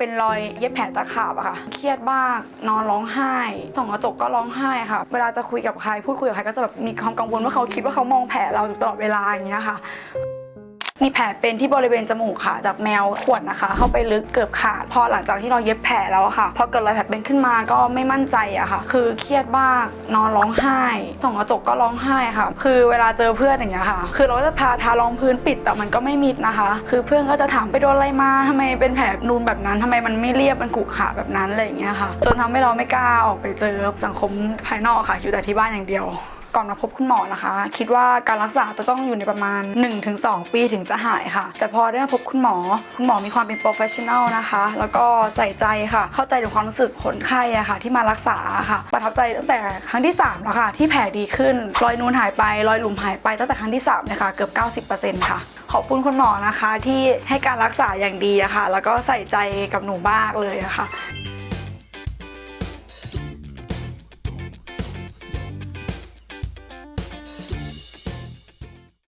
เป็นรอยเย็บแผลตะขาบอะค่ะ เครียดมากนอนร้องไห้ส่องกระจกก็ร้องไห้ค่ะ เวลาจะคุยกับใครพูดคุยกับใครก็จะแบบมีความกังวลว่าเขาคิดว่าเขามองแผลเราอยู่ตลอดเวลาอย่างเงี้ยค่ะ มีแผลเป็นที่บริเวณจมูกค่ะ จากแมวขวนนะคะ เข้าไปลึกเกือบขาด พอหลังจากที่เราเย็บแผลแล้วอะค่ะ พอเกิดรอยแผลเป็นขึ้นมาก็ไม่มั่นใจอะค่ะ คือเครียดมากนอนร้องไห้ ส่องกระจกก็ร้องไห้ค่ะ คือเวลาเจอเพื่อนอย่างเงี้ยค่ะ คือเราก็จะพาทารองพื้นปิดแต่มันก็ไม่มิดนะคะ คือเพื่อนก็จะถามไปโดนอะไรมาทำไมเป็นแผลนูนแบบนั้นทำไมมันไม่เรียบมันกุขระแบบนั้นอะไรอย่างเงี้ยค่ะ จนทำให้เราไม่กล้าออกไปเจอสังคมภายนอกค่ะ อยู่แต่ที่บ้านอย่างเดียว ก่อนมาพบคุณหมอนะคะ คิดว่าการรักษาจะต้องอยู่ในประมาณ 1-2 ปีถึงจะหายค่ะ แต่พอได้มาพบคุณหมอ คุณหมอมีความเป็น professional นะคะ แล้วก็ใส่ใจค่ะ เข้าใจถึงความรู้สึกคนไข้อะค่ะ ที่มารักษาค่ะ ประทับใจตั้งแต่ครั้งที่3แล้วค่ะ ที่แผลดีขึ้น รอยนูนหายไป รอยหลุมหายไปตั้งแต่ครั้งที่3นะคะเกือบ 90%ค่ะขอบคุณคุณหมอนะคะที่ให้การรักษาอย่างดีอะค่ะ แล้วก็ใส่ใจกับหนูมากเลยอะค่ะ